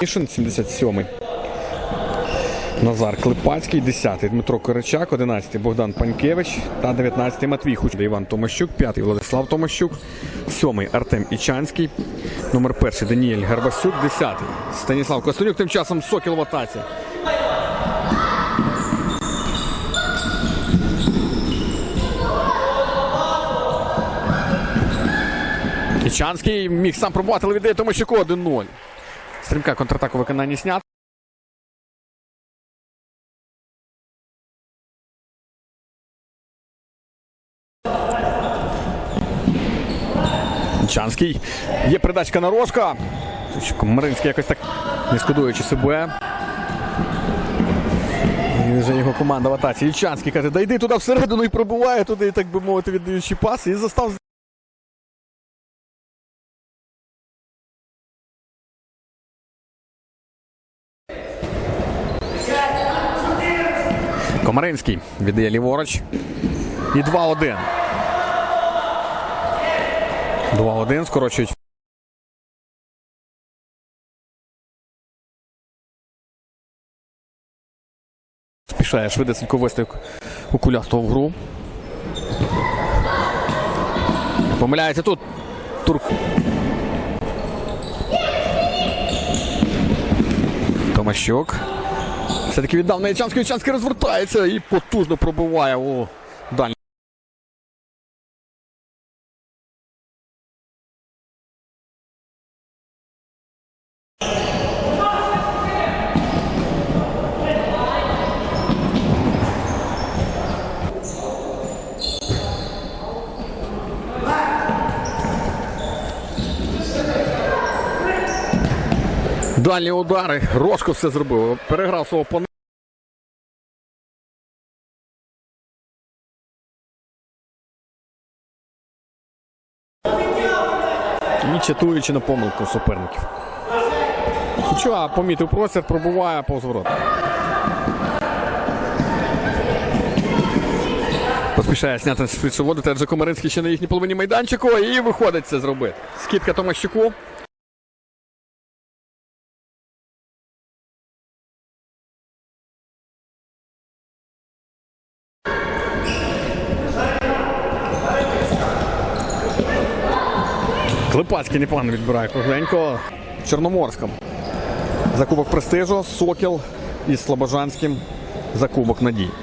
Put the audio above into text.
Мішин 77-й. Назар Клепацький, 10-й Дмитро Коричак, 11-й Богдан Панькевич та 19-й Матвій Хуч. Іван Томащук, 5-й Владислав Томащук, 7-й Артем Ічанський, номер 1 Даніель Гарбасюк, 10-й Станіслав Костенюк, тим часом Сокіл в атаці. Ічанський міг сам пробувати, але віддає Томащуку 1-0. Стрімка контратаку виконання снят. Чанський. Є передачка на рожка. Тут Комаринський якось так не шкодуючи себе. І вже його команда в атаці. Ільчанський каже, да йди туди всередину і пробуває туди, так би мовити, віддаючи паси. І застав Комаринський віддає ліворуч. І 2-1. 2-1 скорочують. Спішає швидесенько у кулястого в гру. Помиляється тут. Турк. Томащук. Все-таки віддав на Ячанський. Ячанський розвертається і потужно пробиває у дальній. Дальні удари. Рожко все зробив. Переграв свого опонента. І чатуючи на помилку суперників. Хоча помітив простір, пробуває повз ворота. Поспішає зняти швидше воду. Тепер Комаринський ще на їхній половині майданчику. І виходить це зробити. Скидка Томащуку. Клепацький непогано відбирає кругленько. Чорноморськом. Закубок престижу, Сокіл із Слобожанським Закубок надій.